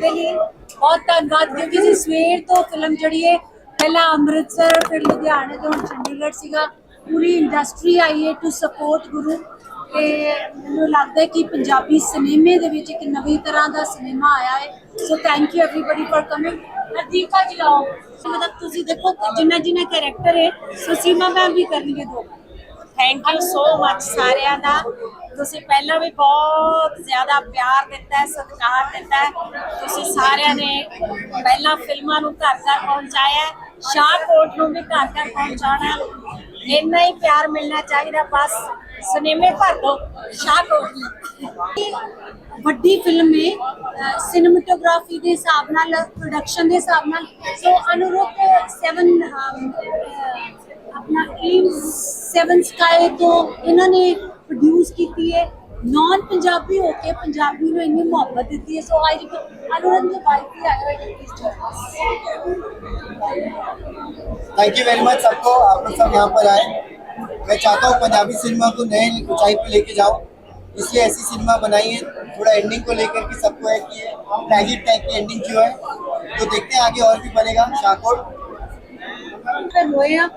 ਦੇ ਲਈ ਬਹੁਤ ਧੰਨਵਾਦ, ਕਿਉਂਕਿ ਜੀ ਸਵੇਰ ਤੋਂ ਫਿਲਮ ਜਿਹੜੀ ਹੈ ਪਹਿਲਾਂ ਅੰਮ੍ਰਿਤਸਰ, ਫਿਰ ਲੁਧਿਆਣੇ ਤੋਂ ਚੰਡੀਗੜ੍ਹ ਸੀਗਾ। ਪੂਰੀ ਇੰਡਸਟਰੀ ਆਈ ਹੈ ਟੂ ਸਪੋਰਟ ਗੁਰੂ। ਤੇ ਮੈਨੂੰ ਲੱਗਦਾ ਹੈ ਕਿ ਪੰਜਾਬੀ ਸਿਨੇਮੇ ਦੇ ਵਿੱਚ ਇੱਕ ਨਵੀਂ ਤਰ੍ਹਾਂ ਦਾ ਸਿਨੇਮਾ ਆਇਆ ਹੈ so thank you everybody for coming ਅਦੀਕਾ ਜੀ ਆਓ। ਸੋ ਮਤਲਬ ਤੁਸੀਂ ਦੇਖੋ, ਜਿੰਨਾ ਜਿੰਨਾ ਕੈਰੈਕਟਰ ਹੈ ਸੋ ਸੀਮਾ ਮੈਂ ਵੀ ਕਰਨਗੇ ਦੋ। ਥੈਂਕ ਯੂ ਸੋ ਮਚ ਸਾਰਿਆਂ ਦਾ। ਤੁਸੀਂ ਪਹਿਲਾਂ ਵੀ ਬਹੁਤ ਜ਼ਿਆਦਾ ਪਿਆਰ ਦਿੱਤਾ ਹੈ, ਸਤਿਕਾਰ ਦਿੱਤਾ ਹੈ। ਤੁਸੀਂ ਸਾਰਿਆਂ ਨੇ ਪਹਿਲਾਂ ਫਿਲਮਾਂ ਨੂੰ ਘਰ ਘਰ ਪਹੁੰਚਾਇਆ ਸ਼ਾਹਕੋਟ ਨੂੰ ਵੀ ਘਰ ਘਰ ਪਹੁੰਚਾਉਣਾ ਇੰਨਾ ਹੀ ਪਿਆਰ ਮਿਲਣਾ ਚਾਹੀਦਾ, ਬਸ ਸਿਨੇਮੇ ਭਰ ਦੋ ਸ਼ਾਹਕੋਟ ਨੂੰ। ਵੱਡੀ ਫਿਲਮ ਹੈ ਸਿਨੇਮੈਟੋਗ੍ਰਾਫੀ ਦੇ ਹਿਸਾਬ ਨਾਲ ਪ੍ਰੋਡਕਸ਼ਨ ਦੇ ਹਿਸਾਬ ਨਾਲ। ਸੋ ਅਨੁਰੂਪ 7 ਆਪਣਾ ਏਮ 7 ਸਕਾਈ ਤੋਂ ਇਹਨਾਂ ਨੇ ਪ੍ਰੋਡਿਊਸ ਕੀਤੀ ਹੈ ਨਾਨ ਪੰਜਾਬੀ ਹੋ ਕੇ ਪੰਜਾਬੀ ਨੂੰ ਇੰਨੀ ਮੁਹੱਬਤ ਦਿੱਤੀ ਹੈ ਸੋ ਆਈ ਅਨੁਰੂਪ ਦੇ ਬਾਈ ਵੀ ਆਏ ਹੋਏ ਨੇ थैंक यू वेरी मच सबको आप लोग सब यहाँ पर आए मैं चाहता हूँ पंजाबी सिनेमा को नए ऊंचाई पे लेके जाओ इसलिए ऐसी सिनेमा बनाई है थोड़ा एंडिंग को लेकर के सबको है कि ट्रैजिक टाइप की एंडिंग क्यों है तो देखते हैं आगे और भी बनेगा शाहकोट ਕਰ ਹੋਏ ਆ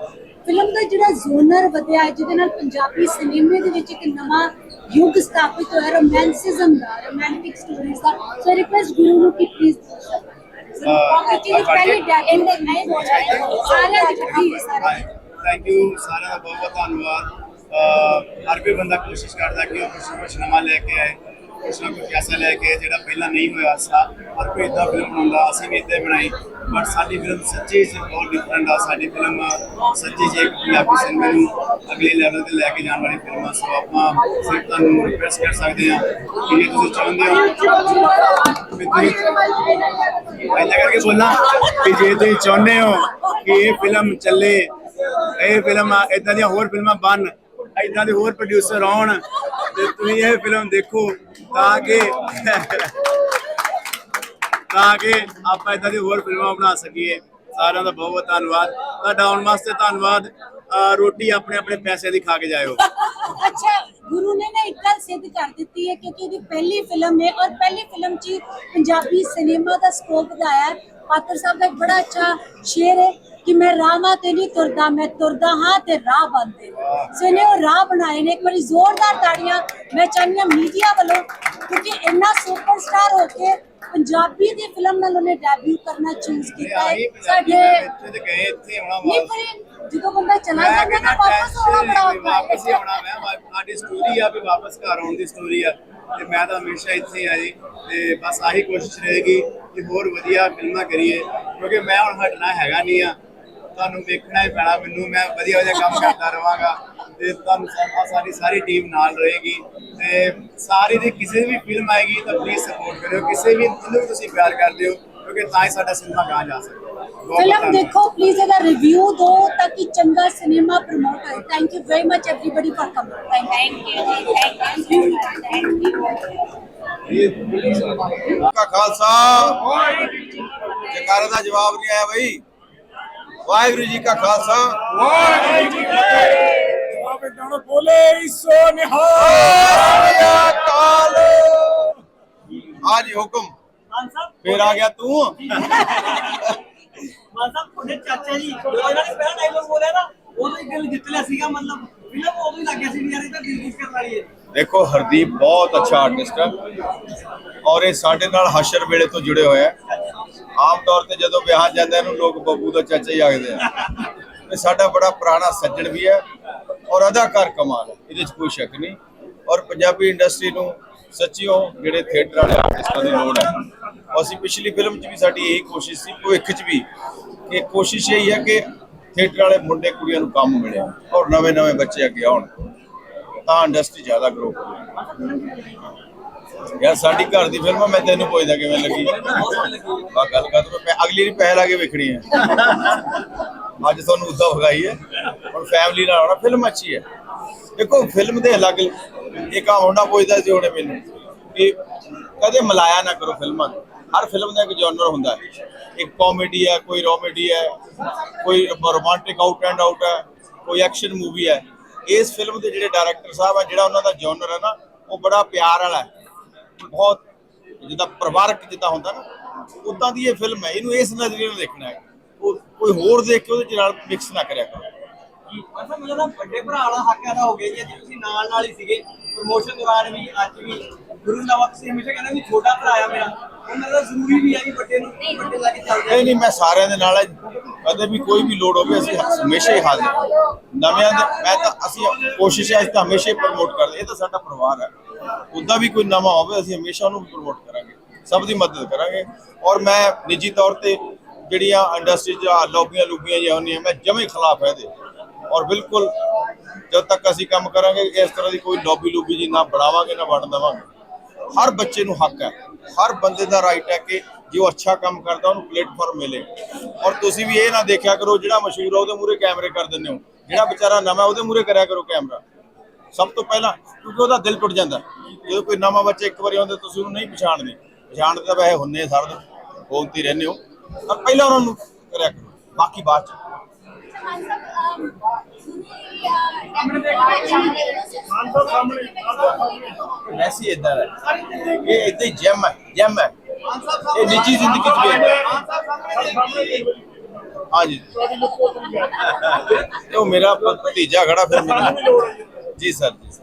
ਫਿਲਮ ਦਾ ਜਿਹੜਾ ਜ਼ੋਨਰ ਵਧਿਆ ਹੈ ਜਿਹਦੇ ਨਾਲ ਪੰਜਾਬੀ ਸਿਨੇਮੇ ਦੇ ਵਿੱਚ ਇੱਕ ਨਵਾਂ ਯੁੱਗ ਸਥਾਪਿਤ ਹੋਇਆ ਰੋਮਾਂਸਿਜ਼ਮ ਦਾ ਰੋਮਾਂਟਿਕ ਸਟੋਰੀਜ਼ ਦਾ। ਸੋ ਰਿਕਵੈਸਟ ਗੁਰੂ ਨੂੰ ਕਿ ਪਲੀਜ਼ ਐਕਚੁਅਲੀ ਪਹਿਲੇ ਡੈਡ ਦੇ ਨਹੀਂ ਬੋਲਿਆ ਸਾਰਿਆਂ ਦੀ ਇਕੱਠੀ ਹੈ ਸਾਰਿਆਂ ਦੀ ਥੈਂਕ ਯੂ ਸਾਰਿਆਂ ਦਾ ਬਹੁਤ ਬਹੁਤ ਧੰਨਵਾਦ। ਅਹ ਹਰ ਕੋਈ ਬੰਦਾ ਕੋਸ਼ਿਸ਼ ਕਰਦਾ ਕਿ ਉਹ ਕੁਛ ਨਾ ਲੈ ਕੇ ਆਏ। ਕੁਛ ਨਾ ਕੁਛ ਐਸਾ ਲੈ ਕੇ ਜਿਹੜਾ ਪਹਿਲਾਂ ਨਹੀਂ ਹੋਇਆ ਸਾ ਹਰ ਕੋਈ ਇਦਾਂ ਫਿਲਮ ਬਣਾਉਂਦਾ, ਅਸੀਂ ਵੀ ਇਦਾਂ ਬਣਾਈ। ਬਟ ਸਾਡੀ ਫਿਲਮ ਸੱਚੀ ਚ ਬਹੁਤ ਡਿਫਰੈਂਟ ਆ। ਸਾਡੀ ਫਿਲਮ ਸੱਚੀ ਚ ਇੱਕ ਪੰਜਾਬੀ ਸਿਨੇਮੇ ਨੂੰ ਅਗਲੇ ਲੈਵਲ ਤੇ ਲੈ ਕੇ ਜਾਣ ਵਾਲੀ ਫਿਲਮ ਆ। ਸੋ ਆਪਾਂ ਸਿਰਫ ਤੁਹਾਨੂੰ ਰਿਕਵੈਸਟ ਕਰ ਸਕਦੇ ਹਾਂ ਕਿ ਜੇ ਤੁਸੀਂ ਚਾਹੁੰਦੇ ਹੋ ਵੀ ਤੁਸੀਂ ਐਦਾਂ ਕਰਕੇ ਬੋਲਣਾ ਕਿ ਜੇ ਤੁਸੀਂ ਚਾਹੁੰਦੇ ਹੋ ਕਿ ਇਹ ਫਿਲਮ ਚੱਲੇ, ਇਹ ਫਿਲਮ ਇਦਾਂ ਦੀਆਂ ਹੋਰ ਫਿਲਮਾਂ ਬਣ ਇਦਾਂ ਦੇ ਹੋਰ ਪ੍ਰੋਡਿਊਸਰ ਆਉਣ ਤੇ ਤੁਸੀਂ ਇਹ ਫਿਲਮ ਦੇਖੋ ਤਾਂ ਕਿ ਤਾਂ ਕਿ ਆਪਾਂ ਇਦਾਂ ਦੀ ਹੋਰ ਫਿਲਮਾਂ ਬਣਾ ਸਕੀਏ। ਸਾਰਿਆਂ ਦਾ ਬਹੁਤ ਬਹੁਤ ਧੰਨਵਾਦ। ਤੁਹਾਡਾ ਆਉਣ ਵਾਸਤੇ ਧੰਨਵਾਦ। ਰੋਟੀ ਆਪਣੇ ਆਪਣੇ ਪੈਸੇ ਦੀ ਖਾ ਕੇ ਜਾਇਓ। ਅੱਛਾ, ਗੁਰੂ ਨੇ ਨਾ ਇੱਕ ਗੱਲ ਸਿੱਧ ਕਰ ਦਿੱਤੀ ਹੈ ਕਿਉਂਕਿ ਇਹਦੀ ਪਹਿਲੀ ਫਿਲਮ ਹੈ ਔਰ ਪਹਿਲੀ ਫਿਲਮ 'ਚ ਪੰਜਾਬੀ ਸਿਨੇਮਾ ਦਾ ਸਕੋਪ ਵਧਾਇਆ ਹੈ। ਪਾਤਰ ਸਾਹਿਬ ਦਾ ਇੱਕ ਬੜਾ ਅੱਛਾ ਸ਼ੇਰ ਹੈ। ਕਿ ਮੈਂ ਰਾਹਾਂ ਤੇ ਨਹੀਂ ਤੁਰਦਾ ਮੈਂ ਤੁਰਦਾ ਹਾਂ ਤੇ ਰਾਹ ਬੰਦੇ ਸੋ ਇਹਨੇ ਉਹ ਰਾਹ ਬਣਾਏ ਨੇ ਇੱਕ ਵਾਰੀ ਜ਼ੋਰਦਾਰ ਤਾੜੀਆਂ ਮੈਂ ਚਾਹੁੰਦੀ ਹਾਂ ਮੀਡੀਆ ਵੱਲੋਂ ਕਿਉਂਕਿ ਇੰਨਾ ਸੁਪਰਸਟਾਰ ਹੋ ਕੇ ਪੰਜਾਬੀ ਦੀ ਫਿਲਮ ਨਾਲ ਉਹਨੇ ਡੈਬਿਊ ਕਰਨਾ ਚੂਜ਼ ਕੀਤਾ ਹੈ। ਸਾਡੇ ਗਏ ਇੱਥੇ ਨਹੀਂ ਪਰ ਜਦੋਂ ਬੰਦਾ ਚਲਾ ਜਾਂਦਾ ਤਾਂ ਵਾਪਸ ਆਉਣਾ ਬੜਾ ਔਖਾ ਵਾਪਸ ਹੀ ਹੈ ਆਉਣਾ ਮੈਂ ਸਾਡੀ ਸਟੋਰੀ ਆ ਵੀ ਵਾਪਸ ਘਰ ਆਉਣ ਦੀ ਸਟੋਰੀ ਆ। ਤੇ ਮੈਂ ਤਾਂ ਹਮੇਸ਼ਾ ਇੱਥੇ ਆ ਜੀ। ਤੇ ਬਸ ਆਹੀ ਕੋਸ਼ਿਸ਼ ਰਹੇਗੀ ਕਿ ਹੋਰ ਵਧੀਆ ਫਿਲਮਾਂ ਕਰੀਏ ਕਿਉਂਕਿ ਮੈਂ ਹੁਣ ਹਟਣਾ ਹੈਗਾ ਨਹੀਂ ਆ। ਤੁਹਾਨੂੰ ਵੇਖਣਾ ਹੀ ਪੈਣਾ ਮੈਨੂੰ ਮੈਂ ਵਧੀਆ ਵਧੀਆ ਕੰਮ ਕਰਦਾ ਰਵਾਂਗਾ ਤੇ ਤੁਹਾਨੂੰ ਸਾ- ਸਾਡੀ ਸਾਰੀ ਟੀਮ ਨਾਲ ਰਹੇਗੀ ਤੇ ਸਾਰੀ ਦੀ ਕਿਸੇ ਵੀ ਫਿਲਮ ਆਏਗੀ ਤਾਂ ਪਲੀਜ਼ ਸਪੋਰਟ ਕਰਿਓ ਕਿਸੇ ਵੀ ਜਿਹਨੂੰ ਵੀ ਤੁਸੀਂ ਪਿਆਰ ਕਰਦੇ ਹੋ ਕਿਉਂਕਿ ਤਾਂ ਹੀ ਸਾਡਾ ਸਿਨੇਮਾ ਗਾਂ ਜਾ ਸਕਦਾ। ਫਿਲਮ ਦੇਖੋ ਪਲੀਜ਼ ਇਹਦਾ ਰਿਵਿਊ ਦਿਓ ਤਾਂ ਕਿ ਚੰਗਾ ਸਿਨੇਮਾ ਪ੍ਰਮੋਟ ਹੋਏ। Thank you very much everybody for coming thank you thank you thank you ਕਾ ਖਾਲਸਾ। ਜਕਾਰਾਂ ਦਾ ਜਵਾਬ ਨਹੀਂ ਆਇਆ ਬਈ। ਵਾਹਿਗੁਰੂ ਜੀ ਕਾ ਖਾਲਸਾ ਕਾਲ ਆਜੀ ਹੁਕਮ ਫੇਰ ਆ ਗਿਆ ਤੂੰ ਮਤਲਬ ਤੁਹਾਡੇ ਚਾਚਾ ਜੀ ਜਦੋਂ ਇਹਨਾਂ ਨੇ ਪਹਿਲਾ ਡਾਇਲੋਗ ਬੋਲਿਆ ਨਾ ਉਦੋਂ ਹੀ ਦਿਲ ਜਿੱਤ ਲਿਆ ਸੀਗਾ ਮਤਲਬ ਫਿਲਮ ਉਦੋਂ ਹੀ ਲੱਗਿਆ ਸੀ ਵੀ ਯਾਰ ਇਹ ਤਾਂ ਦਿਲ ਜਿੱਤ ਕਰਨ ਵਾਲੀ ਹੈ ਦੇਖੋ ਹਰਦੀਪ ਬਹੁਤ ਅੱਛਾ ਆਰਟਿਸਟ ਹੈ ਔਰ ਇਹ ਸਾਡੇ ਨਾਲ ਹਸ਼ਰ ਵੇਲੇ ਤੋਂ ਜੁੜੇ ਹੋਏ ਹੈ ਆਮ ਤੌਰ ਤੇ ਜਦੋਂ ਵਿਆਹ ਜਾਂਦੇ ਇਹਨੂੰ ਲੋਕ ਬੱਬੂ ਦਾ ਚਾਚਾ ਹੀ ਆਖਦੇ ਆ। ਇਹ ਸਾਡਾ ਬੜਾ ਪੁਰਾਣਾ ਸੱਜਣ ਵੀ ਹੈ ਔਰ ਅਦਾਕਾਰ ਕਮਾਲ ਹੈ, ਇਹਦੇ 'ਚ ਕੋਈ ਸ਼ੱਕ ਨਹੀਂ। ਔਰ ਪੰਜਾਬੀ ਇੰਡਸਟਰੀ ਨੂੰ ਸੱਚੀਓ ਜਿਹੜੇ ਥੀਏਟਰ ਵਾਲੇ ਆਰਟਿਸਟਾਂ ਦੀ ਲੋੜ ਹੈ ਔਰ ਅਸੀਂ ਪਿਛਲੀ ਫਿਲਮ 'ਚ ਵੀ ਸਾਡੀ ਇਹੀ ਕੋਸ਼ਿਸ਼ ਸੀ, ਭਵਿੱਖ 'ਚ ਵੀ ਕਿ ਕੋਸ਼ਿਸ਼ ਇਹ ਹੈ ਕਿ ਥੀਏਟਰ ਵਾਲੇ ਮੁੰਡੇ ਕੁੜੀਆਂ ਨੂੰ ਕੰਮ ਮਿਲਿਆ ਔਰ ਨਵੇਂ ਨਵੇਂ ਬੱਚੇ ਅੱਗੇ ਆਉਣ, ਤਾਂ ਇੰਡਸਟਰੀ ਜ਼ਿਆਦਾ ਗਰੋ ਕਰੇ। ਯਾਰ ਸਾਡੀ ਘਰ ਦੀ ਫਿਲਮ ਆ, ਮੈਂ ਤੈਨੂੰ ਪੁੱਛਦਾ ਕਿਵੇਂ ਲੱਗੀ। ਬਾ ਗੱਲ ਕਰ ਤੂੰ ਮੈਂ ਅਗਲੀ ਨਹੀਂ ਪਹਿਲ ਆ ਕੇ ਵੇਖਣੀ ਹੈ ਅੱਜ ਤੁਹਾਨੂੰ ਉਦਾਂ ਵਿਖਾਈ ਹੈ ਹੁਣ ਫੈਮਿਲੀ ਨਾਲ ਆਉਣਾ ਫਿਲਮ ਅੱਛੀ ਹੈ ਦੇਖੋ ਫਿਲਮ ਦੇ ਅਲੱਗ ਇੱਕ ਆ ਮੁੰਡਾ ਪੁੱਛਦਾ ਸੀ ਉਹਨੇ ਮੈਨੂੰ ਕਿ ਕਦੇ ਮਲਾਇਆ ਨਾ ਕਰੋ ਫਿਲਮਾਂ ਨੂੰ। ਹਰ ਫਿਲਮ ਦਾ ਇੱਕ ਜਨਰ ਹੁੰਦਾ ਹੈ। ਇੱਕ ਕਾਮੇਡੀ ਹੈ ਕੋਈ ਰੋਮੇਡੀ ਹੈ ਕੋਈ ਰੋਮਾਂਟਿਕ ਆਊਟ ਐਂਡ ਆਊਟ ਹੈ ਕੋਈ ਐਕਸ਼ਨ ਮੂਵੀ ਹੈ। ਇਸ ਫਿਲਮ ਦੇ ਜਿਹੜੇ ਡਾਇਰੈਕਟਰ ਸਾਹਿਬ ਆ ਜਿਹੜਾ ਉਹਨਾਂ ਦਾ ਜਨਰ ਹੈ ਨਾ ਉਹ ਬੜਾ ਪਿਆਰ ਵਾਲਾ ਹੈ। ਬਹੁਤ ਜਿੱਦਾਂ ਪਰਿਵਾਰਕ ਜਿੱਦਾਂ ਹੁੰਦਾ ਨਾ ਉਦਾਂ ਦੀ ਇਹ ਫਿਲਮ ਹੈ। ਇਹਨੂੰ ਇਸ ਨਜ਼ਰੀਏ ਨਾਲ ਦੇਖਣਾ ਹੈ। ਕੋਈ ਹੋਰ ਦੇਖ ਕੇ ਉਹਦੇ ਚ ਨਾਲ ਮਿਕਸ ਨਾ ਕਰਿਆ ਕਰੋ। ਅਸਾਂ ਮੈਨੂੰ ਲੱਗਦਾ ਵੱਡੇ ਭਰਾ ਵਾਲਾ ਹੱਕ ਅਦਾ ਹੋ ਗਿਆ ਜੀ। ਅੱਜ ਤੁਸੀਂ ਨਾਲ ਨਾਲ ਹੀ ਸੀਗੇ। ਪ੍ਰਮੋਸ਼ਨ ਦੌਰਾਨ ਵੀ ਅੱਜ ਵੀ। ਗੁਰੂ ਨਵਾਂ ਤੁਸੀਂ ਹਮੇਸ਼ਾ ਕਹਿੰਦੇ ਵੀ ਛੋਟਾ ਭਰਾ ਆ ਮੇਰਾ। ਉਹ ਮੇਰਾ ਜ਼ਰੂਰੀ ਵੀ ਹੈ ਕਿ ਵੱਡੇ ਨੂੰ ਵੱਡੇ ਲਾ ਕੇ ਚੱਲਦੇ ਨਹੀਂ ਨਹੀਂ ਮੈਂ ਸਾਰਿਆਂ ਦੇ ਨਾਲ। ਕਦੇ ਵੀ ਕੋਈ ਵੀ ਲੋੜ ਹੋਵੇ ਅਸੀਂ ਹਮੇਸ਼ਾ ਹੀ ਹਾਜ਼ਰ ਹਾਂ। ਨਵਿਆਂ ਦੇ ਮੈਂ ਤਾਂ ਅਸੀਂ ਕੋਸ਼ਿਸ਼ ਹੈ ਅਸੀਂ ਤਾਂ ਹਮੇਸ਼ਾ ਹੀ ਪ੍ਰਮੋਟ ਕਰਦੇ ਇਹ ਤਾਂ ਸਾਡਾ ਪਰਿਵਾਰ ਹੈ। ਉਦਾਂ ਵੀ ਕੋਈ ਨਵਾਂ ਹੋਵੇ, ਅਸੀਂ ਹਮੇਸ਼ਾ ਉਹਨੂੰ ਪ੍ਰਮੋਟ ਕਰਾਂਗੇ। ਸਭ ਦੀ ਮਦਦ ਕਰਾਂਗੇ। ਔਰ ਮੈਂ ਨਿੱਜੀ ਤੌਰ ਤੇ ਜਿਹੜੀਆਂ ਇੰਡਸਟਰੀ 'ਚ ਲੌਬੀਆਂ ਲੁਬੀਆਂ ਜਾਂ ਹੁੰਦੀਆਂ, ਮੈਂ ਜਮੇ ਖਿਲਾਫ ਹੈ ਇਹਦੇ। ਔਰ ਬਿਲਕੁਲ ਜਦ ਤੱਕ ਅਸੀਂ ਕੰਮ ਕਰਾਂਗੇ, ਇਸ ਤਰ੍ਹਾਂ ਦੀ ਕੋਈ ਲੋਬੀ ਲੁਬੀ ਜੀ ਨਾ ਬਣਾਵਾਂਗੇ, ਨਾ ਵੰਡ ਦੇਵਾਂਗੇ। ਹਰ ਬੱਚੇ ਨੂੰ ਹੱਕ ਹੈ। ਹਰ ਬੰਦੇ ਦਾ ਰਾਈਟ ਹੈ ਕਿ ਜੇ ਉਹ ਅੱਛਾ ਕੰਮ ਕਰਦਾ, ਉਹਨੂੰ ਪਲੇਟਫਾਰਮ ਮਿਲੇ। ਔਰ ਤੁਸੀਂ ਵੀ ਇਹ ਨਾ ਦੇਖਿਆ ਕਰੋ, ਜਿਹੜਾ ਮਸ਼ਹੂਰ ਆ, ਉਹਦੇ ਮੂਹਰੇ ਕੈਮਰੇ ਕਰ ਦਿੰਦੇ ਹੋ। ਜਿਹੜਾ ਵਿਚਾਰਾ ਨਵਾਂ, ਉਹਦੇ ਮੂਹਰੇ ਕਰਿਆ ਕਰੋ ਕੈਮਰਾ ਸਭ ਤੋਂ ਪਹਿਲਾਂ ਕਿਉਂਕਿ ਉਹਦਾ ਦਿਲ ਟੁੱਟ ਜਾਂਦਾ। ਜਦੋਂ ਕੋਈ ਨਵਾਂ ਬੱਚਾ ਇੱਕ ਵਾਰੀ ਆਉਂਦਾ, ਤੁਸੀਂ ਉਹਨੂੰ ਨਹੀਂ ਪਛਾਣਦੇ। ਪਛਾਣਦੇ ਤਾਂ ਵੈਸੇ ਹੁੰਨੇ ਸਾਰ ਬੋਲਤੀ ਰਹਿੰਦੇ ਹੋ। ਤਾਂ ਪਹਿਲਾਂ ਉਹਨਾਂ ਨੂੰ ਕਰਿਆ ਕਰੋ, ਬਾਕੀ ਬਾਅਦ ਚ। ਵੈਸੇ ਇਦਾਂ ਹੈ ਇਹ ਇਦਾਂ ਹੀ ਜੈਮ ਹੈ ਜੈਮ ਹੈ ਇਹ ਨਿੱਜੀ ਜ਼ਿੰਦਗੀ ਚ ਵੀ ਹਾਂਜੀ। ਇਹ ਉਹ ਮੇਰਾ ਭ- ਭਤੀਜਾ ਖੜਾ ਫਿਰ ਮੈਨੂੰ। ਜੀ ਸਰ। ਜੀ ਸਰ।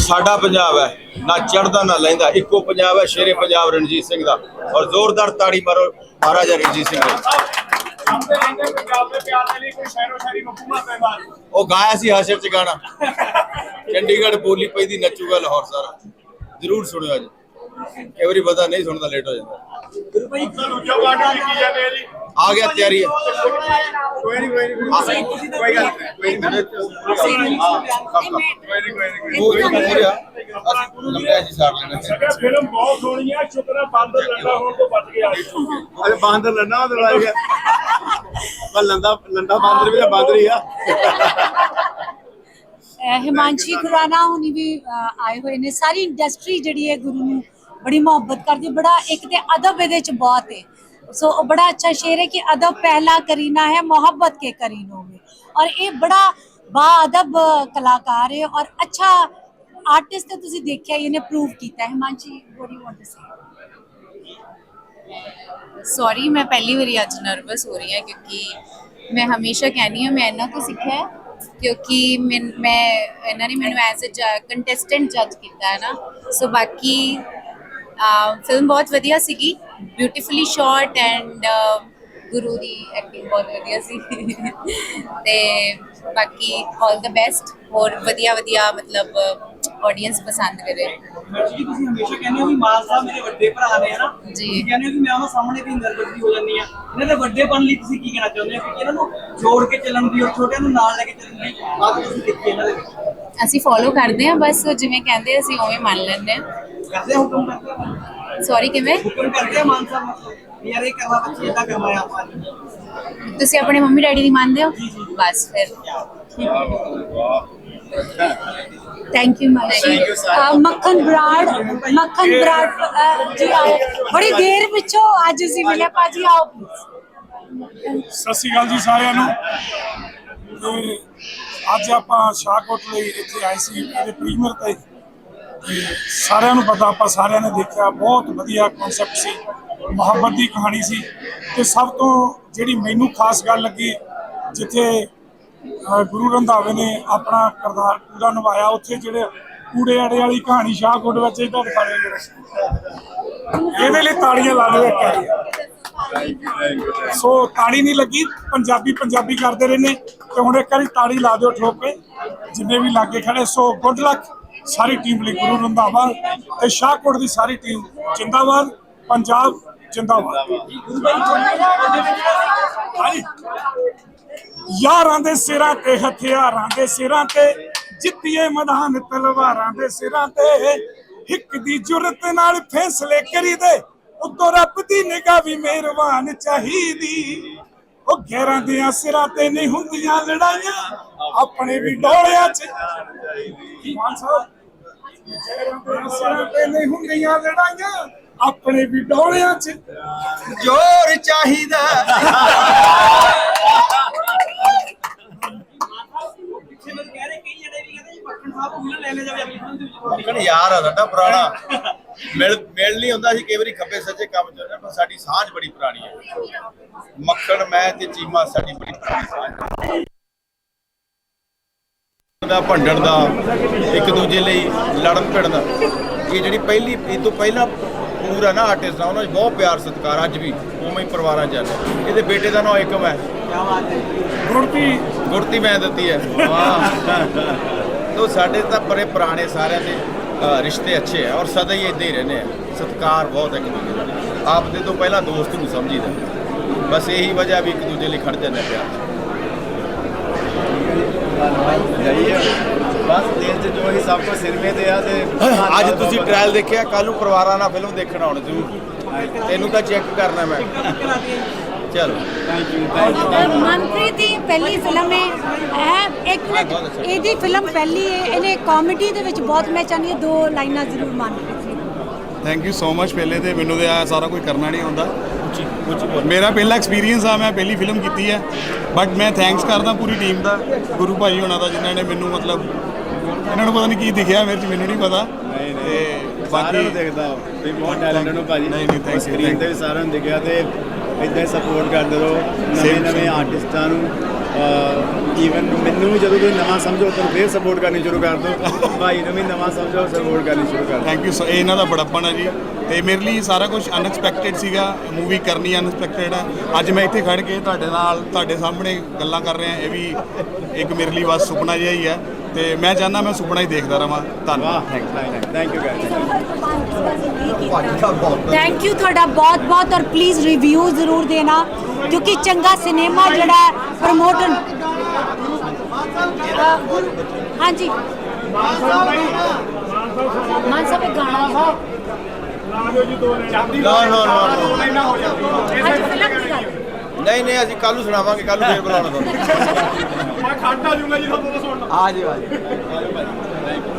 ਸਾਡਾ ਪੰਜਾਬ ਹੈ ਨਾ ਚੜਦਾ ਨਾ ਲੈਂਦਾ। ਇੱਕੋ ਪੰਜਾਬ ਹੈ ਸ਼ੇਰੇ ਪੰਜਾਬ ਰਣਜੀਤ ਸਿੰਘ ਦਾ। ਔਰ ਜ਼ੋਰਦਾਰ ਤਾੜੀ ਮਾਰੋ ਮਹਾਰਾਜਾ ਰਣਜੀਤ ਸਿੰਘ ਦੀ। ਉਹ ਗਾਇਆ ਸੀ ਹਾਸ਼ਰ ਚ ਗਾਣਾ। ਚੰਡੀਗੜ੍ਹ ਬੋਲੀ ਪਈ ਦੀ ਨੱਚੂਗਾ ਲਾਹੌਰ ਸਾਰਾ। ਜਰੂਰ ਸੁਣਿਓ ਅੱਜ। ਕਈ ਵਾਰੀ ਪਤਾ ਨਹੀਂ ਸੁਣਦਾ ਲੇਟ ਹੋ ਜਾਂਦਾ। ਆ ਗਿਆ ਤਿਆਰੀ। ਹੈ ਕੋਈ ਨਹੀਂ। ਕੋਈ ਨਹੀਂ ਆ ਕੋਈ ਗੱਲ ਨਹੀਂ ਕੋਈ ਨਹੀਂ ਉਹ ਵੀ ਹੋ ਰਿਹਾ। ਅਸੀਂ ਲੰਬਿਆ ਜੀ ਸਾਰ ਲੈਣਾ ਫਿਲਮ ਬਹੁਤ ਸੋਹਣੀ ਆ ਸ਼ੁਕਰ ਹੈ ਬਾਂਦਰ ਲੰਡਾ ਹੋਣ ਤੋਂ ਬਚ ਗਿਆ। ਅਰੇ ਬਾਂਦਰ ਲੰਡਾ ਉਹਦੇ ਵਾਲੀ ਹੈ ਪਰ ਲੰਦਾ ਲੰਡਾ ਬਾਂਦਰ ਵੀ ਤਾਂ ਬਾਂਦਰ ਹੀ ਆ। ਅਹ ਹਿਮਾਂਸ਼ੀ ਖੁਰਾਨਾ ਹੁਣੀ ਵੀ ਅਹ ਆਏ ਹੋਏ ਨੇ। ਸਾਰੀ ਇੰਡਸਟਰੀ ਜਿਹੜੀ ਹੈ ਗੁਰੂ ਨੂੰ ਬੜੀ ਮੁਹੱਬਤ ਕਰਦੀ ਬੜਾ ਇੱਕ ਤੇ ਅਦਬ ਇਹਦੇ ਚ ਬਹੁਤ ਹੈ। ਸੋ ਬੜਾ ਅੱਛਾ ਸ਼ੇਰ ਹੈ ਕਿ ਅਦਬ ਪਹਿਲਾ ਕਰੀਨਾ ਹੈ, ਮੁਹੱਬਤ ਕੇ ਕਰੀਨੋं में ਔਰ ਇਹ ਬੜਾ ਬਾਅਦਬ ਕਲਾਕਾਰ ਹੈ ਔਰ ਅੱਛਾ ਆਰਟਿਸਟ ਤੇ ਤੁਸੀਂ ਦੇਖਿਆ ਇਹਨੇ ਪ੍ਰੂਵ ਕੀਤਾ ਹੈ। Himanshi what do you want to sorry ਮੈਂ ਪਹਿਲੀ ਵਾਰੀ ਅੱਜ ਨਰਵਸ ਹੋ ਰਹੀ ਹਾਂ ਕਿਉਂਕਿ ਮੈਂ ਹਮੇਸ਼ਾ ਕਹਿੰਦੀ ਹਾਂ, ਮੈਂ ਇਹਨਾਂ ਤੋਂ ਸਿੱਖਿਆ ਕਿਉਂਕਿ ਮੈਂ ਮੈਂ, ਇਹਨਾਂ ਨੇ ਮੈਨੂੰ ਐਜ਼ ਅ ਕੰਟੈਸਟੈਂਟ ਜੱਜ ਕੀਤਾ ਹੈ ਨਾ। ਸੋ ਬਾਕੀ ਫਿਲਮ ਬਹੁਤ ਵਧੀਆ ਸੀਗੀ। ਬਿਊਟੀਫੁਲੀ ਸ਼ਾਟ ਐਂਡ ਗੁਰੂ ਦੀ ਐਕਟਿੰਗ ਬਹੁਤ ਵਧੀਆ ਸੀ। ਤੇ ਬਾਕੀ ਆਲ ਦਾ ਬੈਸਟ ਹੋਰ ਵਧੀਆ ਵਧੀਆ ਮਤਲਬ ਆਡੀਅנס ਪਸੰਦ ਕਰੇ। ਜੀ ਤੁਸੀਂ ਹਮੇਸ਼ਾ ਕਹਿੰਦੇ ਹੋ ਵੀ ਮਾਨ ਸਾਹਿਬ ਮੇਰੇ ਵੱਡੇ ਭਰਾ ਨੇ ਹਨਾ ਜੀ। ਤੁਸੀਂ ਕਹਿੰਦੇ ਹੋ ਕਿ ਮੈਂ ਉਹਨਾਂ ਸਾਹਮਣੇ ਵੀ ਨਰਵਸ ਵੀ ਹੋ ਜਾਂਦੀ ਆ ਇਹਨਾਂ ਦੇ ਵੱਡੇਪਨ ਲਈ ਤੁਸੀਂ ਕੀ ਕਹਿਣਾ ਚਾਹੁੰਦੇ ਹੋ? ਕਿ ਇਹਨਾਂ ਨੂੰ ਜੋੜ ਕੇ ਚੱਲਣ ਦੀ ਔਰ ਛੋਟਿਆਂ ਨੂੰ ਨਾਲ ਲੈ ਕੇ ਚੱਲਣ ਦੀ ਬਾਤ ਤੁਸੀਂ ਦੇਖੀ ਇਹਨਾਂ ਦੇ ਵਿੱਚ। ਅਸੀਂ ਫੋਲੋ ਕਰਦੇ ਹਾਂ ਬਸ ਜਿਵੇਂ ਕਹਿੰਦੇ ਅਸੀਂ ਉਵੇਂ ਮੰਨ ਲੈਂਦੇ ਹਾਂ। ਕਰਦੇ ਆ ਹੁਕਮ ਕਰਦੇ? ਸੌਰੀ ਕਿਵੇਂ? ਹੁਕਮ ਕਰਦੇ ਆ ਮਾਨ ਸਾਹਿਬ? ਯਾਰ ਇਹ ਕਰਨਾ ਬੱਚੇ ਇਦਾਂ ਕਰਨਾ ਆ ਆਪਾਂ। ਨੇ। ਤੁਸੀਂ ਆਪਣੇ ਮੰਮੀ ਡੈਡੀ ਦੀ ਮੰਨਦੇ ਹੋ? ਬਸ ਫਿਰ। ਥੈਂਕ ਯੂ ਮਾਸ਼ੀ ਮੱਖਣ ਬਰਾੜ ਮੱਖਣ ਬਰਾੜ ਜੀ ਆਏ ਬੜੀ ਦੇਰ ਪਿੱਛੋਂ ਅੱਜ ਅਸੀਂ ਮਿਲੇ। ਭਾਜੀ ਆਓ। ਸਤਿ ਸ਼੍ਰੀ ਅਕਾਲ ਜੀ ਸਾਰਿਆਂ ਨੂੰ। ਅੱਜ ਆਪਾਂ ਸ਼ਾਹਕੋਟ ਲਈ ਇੱਥੇ ਆਏ ਸੀ ਇਹਦੇ ਪ੍ਰੀਮੀਅਰ ਤੇ। ਸਾਰਿਆਂ ਨੂੰ ਪਤਾ, ਆਪਾਂ ਸਾਰਿਆਂ ਨੇ ਦੇਖਿਆ, ਬਹੁਤ ਵਧੀਆ ਕਨਸੈਪਟ ਸੀ, ਮੁਹੱਬਤ ਦੀ ਕਹਾਣੀ ਸੀ ਤੇ ਸਭ ਤੋਂ ਜਿਹੜੀ ਮੈਨੂੰ ਖਾਸ ਗੱਲ ਲੱਗੀ, ਜਿੱਥੇ ਗੁਰੂ ਰੰਧਾਵੇ ਨੇ ਆਪਣਾ ਕਿਰਦਾਰ ਪੂਰਾ ਨਿਭਾਇਆ, ਉੱਥੇ ਜਿਹੜੇ ਕੂੜੇ ਆੜੇ ਵਾਲੀ ਕਹਾਣੀ ਸ਼ਾਹਕੋਟ ਵਿੱਚ ਇਹਦਾ ਦਿਖਾਇਆ ਗਿਆ ਇਹਦੇ ਲਈ ਤਾੜੀਆਂ ਲਾ ਦਿਓ ਇੱਕ ਸੋ ਤਾੜੀ ਨਹੀਂ ਲੱਗੀ, ਪੰਜਾਬੀ ਪੰਜਾਬੀ ਕਰਦੇ ਰਹਿੰਦੇ, ਤੇ ਹੁਣ ਇੱਕ ਵਾਰੀ ਤਾੜੀ ਲਾ ਦਿਓ ਠੋਕ ਕੇ, ਜਿੰਨੇ ਵੀ ਲਾਗੇ ਖੜੇ, ਸੋ ਗੁੱਡ ਲੱਕ। ਸਾਰੀ ਟੀਮ ਲਈ ਗੁਰੂ ਰੰਧਾਵਾ ਤੇ ਸ਼ਾਹਕੋਟ ਦੀ ਸਾਰੀ ਟੀਮ ਜਿੰਦਾਬਾਦ, ਪੰਜਾਬ ਜਿੰਦਾਬਾਦ। ਹਾਂਜੀ। ਯਾਰਾਂ ਦੇ ਸਿਰਾਂ ਤੇ ਹਥਿਆਰਾਂ ਦੇ ਸਿਰਾਂ ਤੇ, ਜਿੱਤੀਏ ਮੈਦਾਨ ਤਲਵਾਰਾਂ ਦੇ ਸਿਰਾਂ ਤੇ। ਹਿੱਕ ਦੀ ਜੁਰਤ ਨਾਲ ਫੈਸਲੇ ਕਰੀਦੇ, ਉਤੋਂ ਰੱਬ ਦੀ ਨਿਗਾਹ ਵੀ ਮਿਹਰਬਾਨ ਚਾਹੀਦੀ। ਉਹ ਗੈਰਾਂ ਦੇ ਸਿਰਾਂ ਤੇ ਨਹੀਂ ਹੁੰਦੀਆਂ ਲੜਾਈਆਂ ਆਪਣੇ ਵੀ ਡੋਲਿਆਂ 'ਚ। ਮਾਨ ਸਾਹਿਬ ਗੈਰਾਂ ਦੇ ਸਿਰਾਂ ਤੇ ਨਹੀਂ ਹੁੰਦੀਆਂ ਲੜਾਈਆਂ ਆਪਣੇ ਵੀ ਡੋਲਿਆਂ 'ਚ। ਜੋਰ ਚਾਹੀਦਾ। ਕਹਿ ਰਹੇ ਕਈ ਜਣੇ ਵੀ ਕਹਿੰਦੇ ਜੀ ਮੱਖਣ ਸਾਹਿਬ ਨੂੰ ਮਿਲਣ ਲੈ ਕਹਿੰਦੇ ਜਾਵੇ ਯਾਰ ਆ ਸਾਡਾ ਪੁਰਾਣਾ। ਮਿਲ ਮਿਲ ਨਹੀਂ ਹੁੰਦਾ ਸੀ ਕਈ ਵਾਰੀ ਖੱਬੇ ਸੱਜੇ ਕੰਮ ਚੱਲਦਾ ਪਰ ਸਾਡੀ ਸਾਂਝ ਬੜੀ ਪੁਰਾਣੀ ਹੈ। ਮੱਖਣ ਮੈਂ ਤੇ ਚੀਮਾ ਸਾਡੀ ਬੜੀ ਪੁਰਾਣੀ ਸਾਂਝ ਹੈ। ਦਾ ਭੰਡਣ ਦਾ ਇੱਕ ਦੂਜੇ ਲਈ ਲੜਨ ਭਿੜਨ ਦਾ। ਇਹ ਜਿਹੜੀ ਪਹਿਲੀ ਇਹ ਤੋਂ ਪਹਿਲਾਂ ਪੂਰਾ ਨਾ ਆਰਟਿਸਟ ਦਾ ਉਹਨਾਂ 'ਚ ਬਹੁਤ ਪਿਆਰ ਸਤਿਕਾਰ ਅੱਜ ਵੀ ਉਵੇਂ ਹੀ ਪਰਿਵਾਰਾਂ 'ਚ ਚੱਲ ਇਹਦੇ ਬੇਟੇ ਦਾ ਨਾਮ ਏਕਮ ਹੈ। ਕੀ ਬਾਤ ਹੈ ਗੁਰਤੀ ਗੁਰਤੀ ਮੈਂ ਦਿੱਤੀ ਹੈ। ਵਾਹ। ਤੋ ਸਾਡੇ ਤਾਂ ਬੜੇ ਪੁਰਾਣੇ ਸਾਰਿਆਂ ਦੇ ਰਿਸ਼ਤੇ ਅੱਛੇ ਹੈ ਔਰ ਸਦਾ ਹੀ ਇਦਾਂ ਹੀ ਰਹਿੰਦੇ ਆ। ਸਤਿਕਾਰ ਬਹੁਤ ਹੈ ਇੱਕ ਦੂਜੇ ਦਾ। ਆਪ ਦੇ ਤੋਂ ਪਹਿਲਾਂ ਦੋਸਤ ਨੂੰ ਸਮਝੀਦਾ। ਬਸ ਇਹੀ ਵਜ੍ਹਾ ਵੀ ਇੱਕ ਦੂਜੇ ਲਈ ਖੜ ਜਾਂਦੇ ਪਿਆਰ। ਬਸ ਦਿਲ 'ਚ ਜੋ ਹੀ ਸਭ ਕੁਝ ਸਿਰਮੇ ਤੇ ਆ ਤੇ ਅੱਜ ਤੁਸੀਂ ਟ੍ਰਾਇਲ ਦੇਖਿਆ ਕੱਲ ਨੂੰ ਪਰਿਵਾਰਾਂ ਨਾਲ ਫਿਲਮ ਦੇਖਣ ਆਉਣ ਜ਼ਰੂਰ। ਤੈਨੂੰ ਤਾਂ ਚੈੱਕ ਕਰਨਾ ਮੈਂ। ਚਲੋ। Thank you thank you uh Manpreet ਦੀ ਪਹਿਲੀ ਫਿਲਮ ਹੈ ਇਹ ਇੱਕ ਮਿੰਟ। ਇਹਦੀ ਫਿਲਮ ਪਹਿਲੀ ਹੈ ਇਹਨੇ ਕਾਮੇਡੀ ਦੇ ਵਿੱਚ ਬਹੁਤ ਮੈਂ ਚਾਹੁੰਦੀ ਹਾਂ ਦੋ ਲਾਈਨਾਂ ਜ਼ਰੂਰ ਮਨਪ੍ਰੀਤ ਦੀ ਥੈਂਕ ਯੂ ਸੋ ਮਚ ਪਹਿਲੇ ਤੇ ਮੈਨੂੰ ਤੇ ਆ ਸਾਰਾ ਕੁਝ ਕਰਨਾ ਨਹੀਂ ਆਉਂਦਾ। ਮੇਰਾ ਪਹਿਲਾ ਐਕਸਪੀਰੀਅੰਸ ਆ ਮੈਂ ਪਹਿਲੀ ਫਿਲਮ ਕੀਤੀ ਹੈ। ਬਟ ਮੈਂ ਥੈਂਕਸ ਕਰਦਾ ਪੂਰੀ ਟੀਮ ਦਾ ਗੁਰੂ ਭਾਈ ਹੋਣਾ ਦਾ ਜਿਨ੍ਹਾਂ ਨੇ ਮੈਨੂੰ ਮਤਲਬ ਇਹਨਾਂ ਨੂੰ ਪਤਾ ਨਹੀਂ ਕੀ ਦਿਖਿਆ ਮੇਰੇ ਚ ਮੈਨੂੰ ਨਹੀਂ ਪਤਾ। ਨਹੀਂ ਤੇ ਨਹੀਂ ਸਾਰਿਆਂ ਨੂੰ ਦੇਖਦਾ ਵੀ ਬਹੁਤ ਟੈਲੈਂਟਡ ਹੋ ਭਾਜੀ। ਨਹੀਂ, ਨਹੀਂ, thank you, ਸਕਰੀਨ thank ਤੇ ਵੀ ਸਾਰਿਆਂ ਨੂੰ ਦਿਖਿਆ ਤੇ ਇਦਾਂ ਹੀ ਸਪੋਰਟ ਕਰਦੇ ਰਹੋ ਨਵੇਂ ਨਵੇਂ. ਆਰਟਿਸਟਾਂ ਨੂੰ ਈਵਨ ਮੈਨੂੰ ਜਦੋਂ ਕੋਈ ਨਵਾਂ ਸਮਝੋ ਤਾਂ ਫੇਰ ਸਪੋਰਟ ਕਰਨੀ ਸ਼ੁਰੂ ਕਰ ਦਿਓ। ਭਾਈ ਨੂੰ ਵੀ ਨਵਾਂ ਸਮਝੋ ਸਪੋਰਟ ਕਰਨੀ ਸ਼ੁਰੂ ਕਰ ਥੈਂਕ ਯੂ ਸੋ ਇਹ ਇਹਨਾਂ ਦਾ ਬੜਾਪਣ ਹੈ ਜੀ। ਤੇ ਮੇਰੇ ਲਈ ਸਾਰਾ ਕੁਝ ਅਨਐਕਸਪੈਕਟਿਡ ਸੀਗਾ। ਮੂਵੀ ਕਰਨੀ ਅਨਐਕਸਪੈਕਟਿਡ ਹੈ। ਅੱਜ ਮੈਂ ਇੱਥੇ ਖੜ ਕੇ ਤੁਹਾਡੇ ਨਾਲ ਤੁਹਾਡੇ ਸਾਹਮਣੇ ਗੱਲਾਂ ਕਰ ਰਿਹਾ। ਇਹ ਵੀ ਇੱਕ ਮੇਰੇ ਲਈ ਬਸ ਸੁਪਨਾ ਜਿਹਾ ਹੀ ਹੈ। ਤੇ ਮੈਂ ਚਾਹੁੰਦਾ ਮੈਂ ਸੁਪਨਾ ਹੀ ਦੇਖਦਾ ਰਵਾਂ। ਧੰਨਵਾਦ। Thank you guys thank you ਤੁਹਾਡਾ ਬਹੁਤ ਬਹੁਤ ਔਰ ਪਲੀਜ਼ ਰਿਵਿਊ ਜ਼ਰੂਰ ਦੇਣਾ ਕਿਉਂਕਿ ਚੰਗਾ ਸਿਨੇਮਾ ਜਿਹੜਾ ਪ੍ਰਮੋਟਨ ਹਾਂਜੀ। ਮਾਨ ਸਾਹਿਬ ਗਾਣਾ ਨਾ ਨਾ ਨਾ ਅੱਜ ਫਿਲਮ ਦੀ ਗੱਲ? ਨਹੀਂ ਨਹੀਂ ਅਸੀਂ ਕੱਲ ਨੂੰ ਸੁਣਾਵਾਂਗੇ ਕੱਲ ਨੂੰ ਫੇਰ ਬੁਲਾਉਣਾ ਤੁਹਾਨੂੰ। ਮੈਂ ਖੱਟ ਆ ਜੂਗਾ ਜੀ ਤੁਹਾਨੂੰ ਸੁਣਨਾ। ਆ ਜੀ ਆ ਜੀ